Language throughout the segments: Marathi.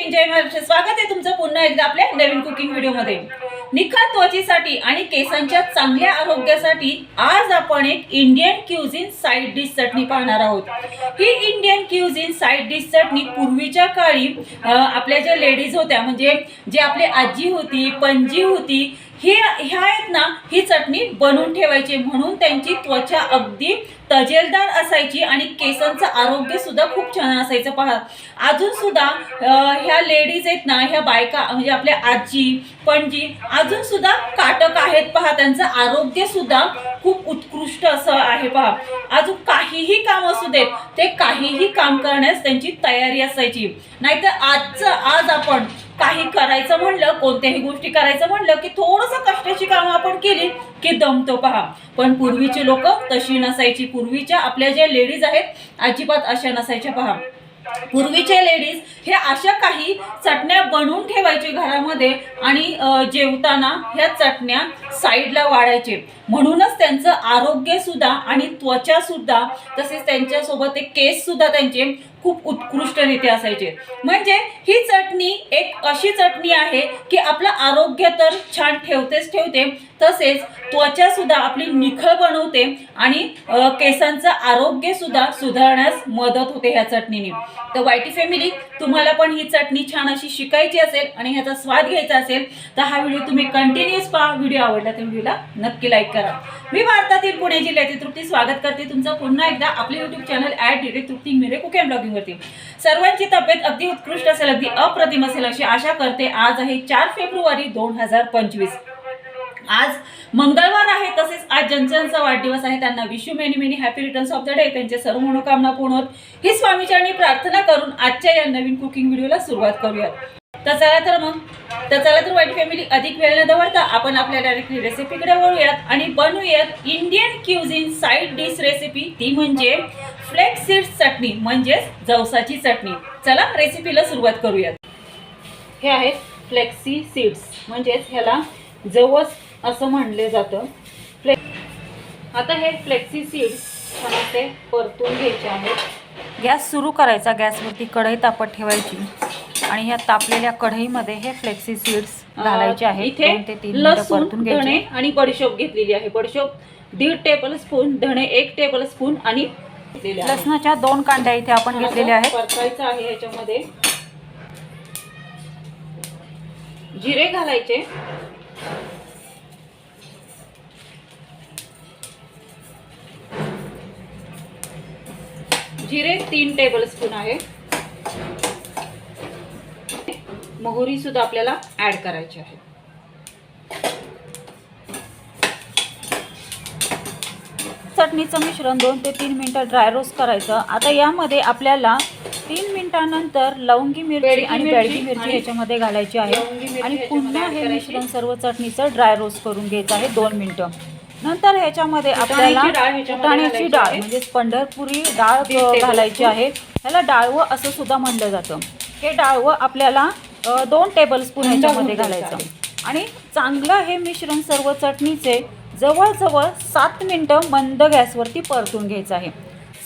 हिंद जय महाराष्ट्र स्वागत आहे तुमचं पुन्हा एकदा आपल्या नवीन कुकिंग व्हिडिओमध्ये निखळ त्वचेसाठी आणि केसांच्या चांगल्या आरोग्यासाठी आज आपण एक Indian cuisine side dish chutney पाहणार आहोत. ही Indian cuisine side dish chutney पूर्वीच्या काळी आपल्या ज्या लेडीज होत्या म्हणजे जे आपली आजी होती पणजी होती हे ह्या आहेत ना ही चटणी बनवून ठेवायची. म्हणून त्यांची त्वचा अगदी तजेलदार असायची आणि केसांचं आरोग्य सुद्धा खूप छान असायचं. पहा अजून सुद्धा ह्या लेडीज आहेत ना ह्या बायका म्हणजे आपल्या आजी पणजी अजून सुद्धा काटक आहेत. पहा त्यांचं आरोग्य सुद्धा खूप उत्कृष्ट असं आहे. पहा अजून काहीही काम असू देत ते काहीही काम करण्यास त्यांची तयारी असायची. नाहीतर आजचं आज आपण काही करायचं म्हणलं कोणत्याही गोष्टी करायचं म्हणलं की थोडंसं कष्टाची कामं आपण केली की दमतो पहा. पण पूर्वीची लोक तशी नसायची. पूर्वीच्या आपल्या ज्या लेडीज आहेत अजिबात अशा नसायच्या पहा. पूर्वीचे लेडीज हे अशा काही चटण्या बनवून ठेवायचे घरामध्ये आणि जेवताना ह्या चटण्या साईडला वाढायचे. म्हणूनच त्यांचं आरोग्य सुद्धा आणि त्वचा सुद्धा तसेच त्यांच्यासोबत ते केस सुद्धा त्यांचे खूप उत्कृष्टरित्या असायचे. म्हणजे ही चटणी एक अशी चटणी आहे की आपलं आरोग्य तर छान ठेवतेच ठेवते तसेच त्वचा सुद्धा आपली निखळ बनवते आणि केसांचं आरोग्य सुद्धा सुधारण्यास मदत होते ह्या चटणीने. तर वायटी फॅमिली तुम्हाला पण ही चटणी छान अशी शिकायची असेल आणि ह्याचा स्वाद घ्यायचा असेल तर हा व्हिडिओ तुम्ही कंटिन्युअस पहा. व्हिडिओ आवडला तर व्हिडिओला नक्की लाईक करा. मी भारतातील पुणे जिल्ह्यातील तृप्ती स्वागत करते तुमचं पुन्हा एकदा आपले YouTube channel at direct Trupti मिरे कुके अँड ब्लॉगिंग वरती सर्वांची तब्येत अगदी उत्कृष्ट असेल अगदी अप्रतिम असेल अशी आशा करते. आज आहे चार फेब्रुवारी दोन हजार पंचवीस. आज मंगळवार आहे तसेच आज ज्यांचा वाढदिवस आहे. त्यांना wish you many many happy returns of the day त्यांचे सर्व मनोकामना पूर्ण होत. ही स्वामीचरणी प्रार्थना करून आजच्या या नवीन कुकिंग व्हिडिओला सुरुवात करूयात. तर चला तर मग तर चला तर वाईट फॅमिली अधिक वेळ न दवडता आपण आपल्या डायरेक्टली रेसिपीकडे वळूयात आणि बनवूयात Indian cuisine side dish recipe ती म्हणजे फ्लेक्स सीड्स चटणी म्हणजेच जवसाची चटणी. चला रेसिपीला सुरुवात करूयात. हे आहेत फ्लेक्सी सीड्स म्हणजेच ह्याला जवस असं म्हणले जातं. फ्ले आता हे फ्लेक्सी सीड्स छान असे परतून घ्यायचे आहेत. गॅस सुरू करायचा गॅसवरती कढई तापत ठेवायची. आणि ह्या तापलेल्या कढईमध्ये हे फ्लेक्सी सीड्स घालायचे आहेत. इथे ते लसूण धणे आणि बडीशोप घेतलेली आहे. बडीशोप दीड टेबल स्पून धणे एक टेबल स्पून आणि आहे. लसणाच्या दोन कांड्या इथे आपण घेतलेल्या आहेत. परतायचं आहे याच्यामध्ये जिरे घालायचे. जिरे तीन टेबल स्पून आहे. मोहरी सुद्धा आपल्याला ऍड करायची आहे. चटणीचं मिश्रण दोन ते तीन मिनिटं ड्राय रोस्ट करायचं. आता यामध्ये आपल्याला तीन मिनिटानंतर लवंगी मिरची आणि बेडगी मिरची आणि ह्याच्यामध्ये घालायची आहे. आणि पुन्हा हे. मिश्रण सर्व चटणीचं ड्राय रोस्ट करून घ्यायचं आहे दोन मिनिटं. नंतर ह्याच्यामध्ये आपल्याला फुटाण्याची डाळ. म्हणजेच पंढरपुरी डाळ. घालायची आहे. ह्याला डाळवं असं सुद्धा म्हणलं जातं. हे डाळवं आपल्याला दोन टेबलस्पून ह्याच्यामध्ये घालायचं. आणि चांगलं हे मिश्रण सर्व चटणीचे जवळजवळ सात मिनटं मंद गॅसवरती परतून घ्यायचं आहे.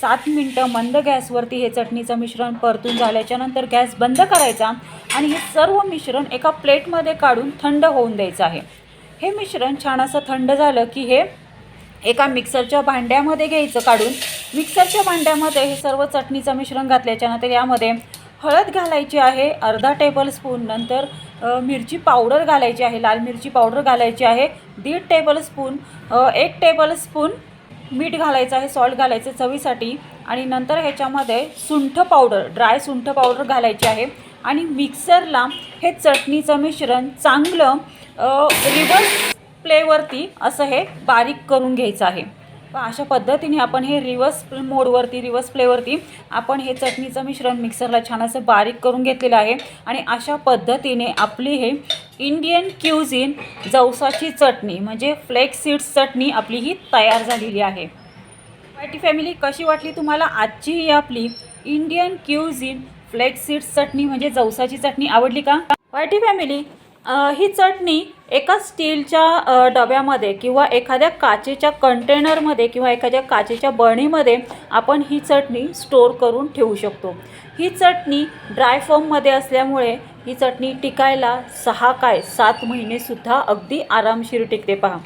सात मिनटं मंद गॅसवरती हे चटणीचं मिश्रण परतून झाल्याच्यानंतर गॅस बंद करायचा आणि हे सर्व मिश्रण एका प्लेटमध्ये काढून थंड होऊन द्यायचं आहे. हे मिश्रण छान असं थंड झालं की हे एका मिक्सरच्या भांड्यामध्ये घ्यायचं काढून. मिक्सरच्या भांड्यामध्ये हे सर्व चटणीचं मिश्रण घातल्याच्यानंतर यामध्ये हळद घालायची आहे अर्धा टेबलस्पून नंतर मिरची पावडर घालायची आहे लाल मिरची पावडर घालायची आहे दीड टेबल स्पून एक टेबलस्पून मीठ घालायचं आहे सॉल्ट घालायचं चवीसाठी आणि नंतर ह्याच्यामध्ये सुंठ पावडर ड्राय सुंठ पावडर घालायची आहे आणि मिक्सरला हे चटणीचं मिश्रण चांगलं रिवर्स प्लेवरती असं हे बारीक करून घ्यायचं आहे. अशा पद्धतीने आपण हे रिवर्स मोडवरती रिवर्स प्लेवरती आपण हे चटणीचं मिश्रण मिक्सरला छान असं बारीक करून घेतलेलं आहे. आणि अशा पद्धतीने आपली हे इंडियन क्युझिन जवसाची चटणी म्हणजे फ्लेक्स सीड्स चटणी आपली ही तयार झालेली आहे. पार्टी फॅमिली कशी वाटली तुम्हाला आजची ही आपली Indian cuisine flax seeds chutney म्हणजे जवसाची चटणी आवडली का? पार्टी फॅमिली ही चटणी एका स्टीलच्या डब्यामध्ये किंवा एखाद्या काचेच्या कंटेनरमध्ये किंवा एखाद्या काचेच्या बरणीमध्ये आपण ही चटणी स्टोर करून ठेवू शकतो. ही चटणी ड्राय फॉर्ममध्ये असल्यामुळे ही चटणी टिकायला सहा काय सात महिनेसुद्धा अगदी आरामशीर टिकते पहा.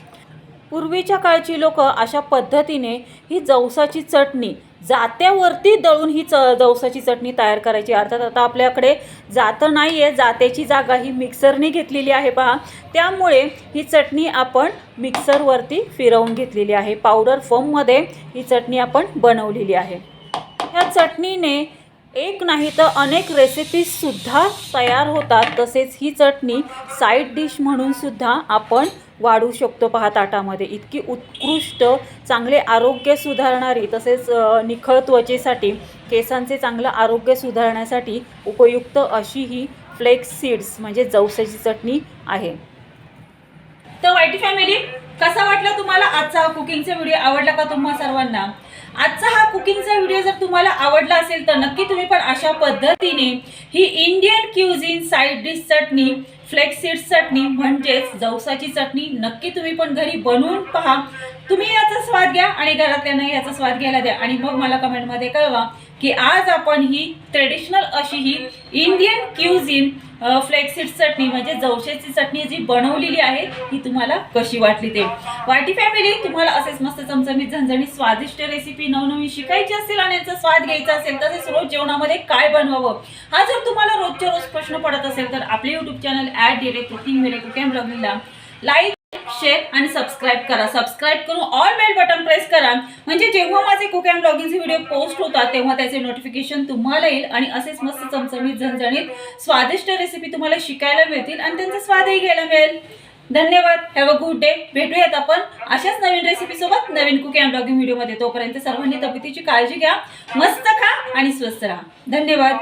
पूर्वीच्या काळची लोक अशा पद्धतीने ही जवसाची चटणी जात्यावरती दळून ही च जवसाची चटणी तयार करायची. अर्थात आता आपल्याकडे जातं नाही आहे जात्याची जागा ही मिक्सरने घेतलेली आहे पहा. त्यामुळे ही चटणी आपण मिक्सरवरती फिरवून घेतलेली आहे. पावडर फॉर्ममध्ये ही चटणी आपण बनवलेली आहे. ह्या चटणीने एक नाही तर अनेक रेसिपीजसुद्धा तयार होतात. तसेच ही चटणी साईड डिश म्हणूनसुद्धा आपण वाढू शकतो पहा ताटामध्ये. इतकी उत्कृष्ट चांगले आरोग्य सुधारणारी तसेच निखळ त्वचेसाठी केसांचे चांगलं आरोग्य सुधारण्यासाठी उपयुक्त अशी ही फ्लेक्स सीड्स म्हणजे जवसाची चटणी आहे. तर वाईटी फॅमिली कसा वाटला तुम्हाला आजचा हा कुकिंगचा व्हिडिओ आवडला का तुम्हा सर्वांना? आजचा हा कुकिंगचा व्हिडिओ जर तुम्हाला आवडला असेल तर नक्की तुम्ही पण अशा पद्धतीने ही Indian cuisine side dish chutney flax chutney म्हणजेच जवसाची चटणी नक्की तुम्ही पण घरी बनवून पहा. तुम्ही याचा स्वाद घ्या आणि घरातल्यांना याचा स्वाद घ्यायला द्या. आणि मग मला कमेंटमध्ये कळवा. की आज आपण ही ट्रेडिशनल अशी ही इंडियन क्युझिन फ्लेक्सिड चटणी म्हणजे जवशेची चटणी जी बनवलेली आहे ती तुम्हाला कशी वाटली ते? वाटी फॅमिली तुम्हाला असेच मस्त चमचमीत झणझणीत स्वादिष्ट रेसिपी नवनवीन शिकायची असेल आणि याचा स्वाद घ्यायचा असेल तसेच रोज जेवणामध्ये काय बनवावं? हा जर तुम्हाला रोजच्या रोज प्रश्न पडत असेल तर आपले YouTube channel add direct cooking मेरे कुकिंग ब्लॉगिंगला लाईक शेअर आणि सबस्क्राईब करा. सबस्क्राईब करून ऑल बेल बटन प्रेस करा. म्हणजे जेव्हा माझे कुक अँड ब्लॉगिंगचे व्हिडिओ पोस्ट होतात तेव्हा त्याचे नोटिफिकेशन तुम्हाला येईल आणि असेच मस्त चमचमीत झणझणीत स्वादिष्ट रेसिपी तुम्हाला शिकायला मिळतील आणि त्यांचा स्वादही घ्यायला मिळेल. धन्यवाद. हॅव अ गुड डे भेटूयात आपण अशाच नवीन रेसिपीसोबत नवीन कुक अँड ब्लॉगिंग व्हिडिओमध्ये तोपर्यंत सर्वांनी तब्येतीची काळजी घ्या. मस्त खा आणि स्वस्त राहा. धन्यवाद.